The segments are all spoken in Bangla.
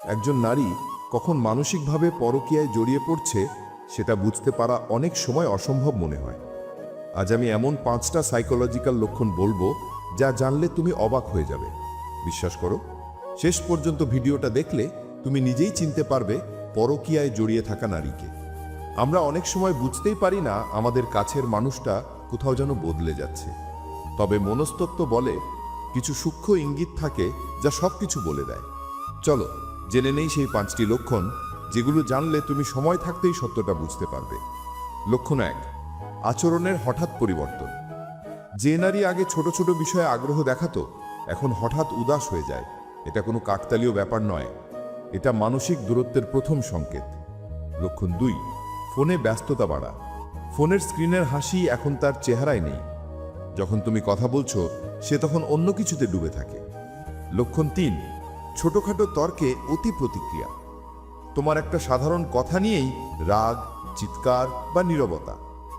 একজন নারী কখন মানসিকভাবে পরকীয়ায় জড়িয়ে পড়ছে সেটা বুঝতে পারা অনেক সময় অসম্ভব মনে হয়। আজ আমি এমন পাঁচটা সাইকোলজিক্যাল লক্ষণ বলব যা জানলে তুমি অবাক হয়ে যাবে। বিশ্বাস করো, শেষ পর্যন্ত ভিডিওটা দেখলে তুমি নিজেই চিনতে পারবে পরকীয়ায় জড়িয়ে থাকা নারীকে। আমরা অনেক সময় বুঝতেই পারি না আমাদের কাছের মানুষটা কোথাও যেন বদলে যাচ্ছে। তবে মনস্তত্ত্ব বলে কিছু সূক্ষ্ম ইঙ্গিত থাকে যা সব কিছু বলে দেয়। চলো জেনে নেই সেই পাঁচটি লক্ষণ, যেগুলো জানলে তুমি সময় থাকতেই সত্যটা বুঝতে পারবে। লক্ষণ এক, আচরণের হঠাৎ পরিবর্তন। যে নারী আগে ছোট ছোট বিষয়ে আগ্রহ দেখাতো, এখন হঠাৎ উদাস হয়ে যায়। এটা কোনো কাকতালীয় ব্যাপার নয়। এটা মানসিক দূরত্বের প্রথম সংকেত। লক্ষণ দুই, ফোনে ব্যস্ততা বাড়া। ফোনের স্ক্রিনের হাসি এখন তার চেহারায় নেই। যখন তুমি কথা বলছো, সে তখন অন্য কিছুতে ডুবে থাকে। লক্ষণ তিন ছোটখাটো তর্কে অতি প্রতিক্রিয়া। তোমার একটা সাধারণ কথা নিয়েই রাগ, চিৎকার বা নীরবতা।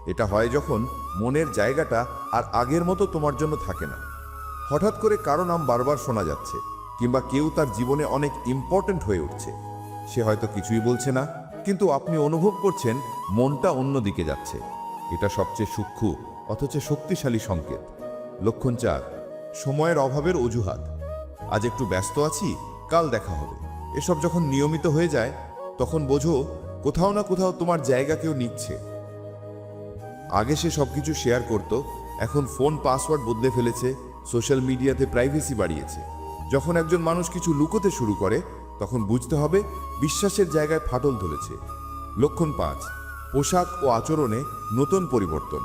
এটা হয় যখন মনের জায়গাটা আর আগের মতো তোমার জন্য থাকে না। হঠাৎ করে কারও নাম বারবার শোনা যাচ্ছে কিংবা কেউ তার জীবনে অনেক ইম্পর্ট্যান্ট হয়ে উঠছে। সে হয়তো কিছুই বলছে না, কিন্তু আপনি অনুভব করছেন মনটা অন্যদিকে যাচ্ছে। এটা সবচেয়ে সূক্ষ্ম, অথচ শক্তিশালী সংকেত। লক্ষণ চার, সময়ের অভাবের অজুহাত। আজ একটু ব্যস্ত আছি? কাল দেখা হবে। এসব যখন নিয়মিত হয়ে যায়, তখন বোঝো কোথাও না কোথাও তোমার জায়গা কেউ নিচ্ছে। আগে সে সবকিছু শেয়ার করত, এখন ফোন পাসওয়ার্ড বদলে ফেলেছে সোশ্যাল মিডিয়াতে প্রাইভেসি বাড়িয়েছে। যখন একজন মানুষ কিছু লুকোতে শুরু করে, তখন বুঝতে হবে বিশ্বাসের জায়গায় ফাটল ধরেছে। লক্ষণ পাঁচ, পোশাক ও আচরণে নতুন পরিবর্তন।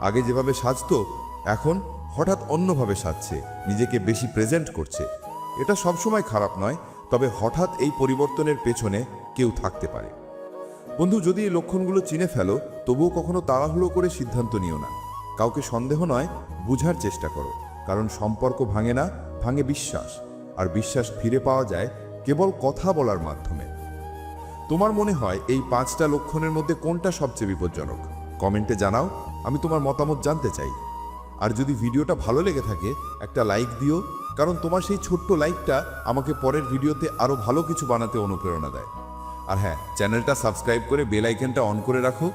আগে যেভাবে সাজতো, এখন হঠাৎ অন্যভাবে সাজছে, নিজেকে বেশি প্রেজেন্ট করছে। এটা সবসময় খারাপ নয়, তবে হঠাৎ এই পরিবর্তনের পেছনে কেউ থাকতে পারে। বন্ধু, যদি এই লক্ষণগুলো চিনে ফেলো, তবুও কখনো তাড়াহুড়ো করে সিদ্ধান্ত নিও না। কাউকে সন্দেহ নয়, বুঝার চেষ্টা করো, কারণ সম্পর্ক ভাঙে না, ভাঙে বিশ্বাস, আর বিশ্বাস ফিরে পাওয়া যায় কেবল কথা বলার মাধ্যমে। তোমার মনে হয় এই পাঁচটা লক্ষণের মধ্যে কোনটা সবচেয়ে বিপজ্জনক? কমেন্টে জানাও, আমি তোমার মতামত জানতে চাই। আর যদি ভিডিওটা ভালো লেগে থাকে, একটা লাইক দিও কারণ তোমার সেই ছোট্ট লাইকটা আমাকে পরের ভিডিওতে আরও ভালো কিছু বানাতে অনুপ্রেরণা দেয়। আর হ্যাঁ চ্যানেলটা সাবস্ক্রাইব করে বেল আইকনটা অন করে রাখো।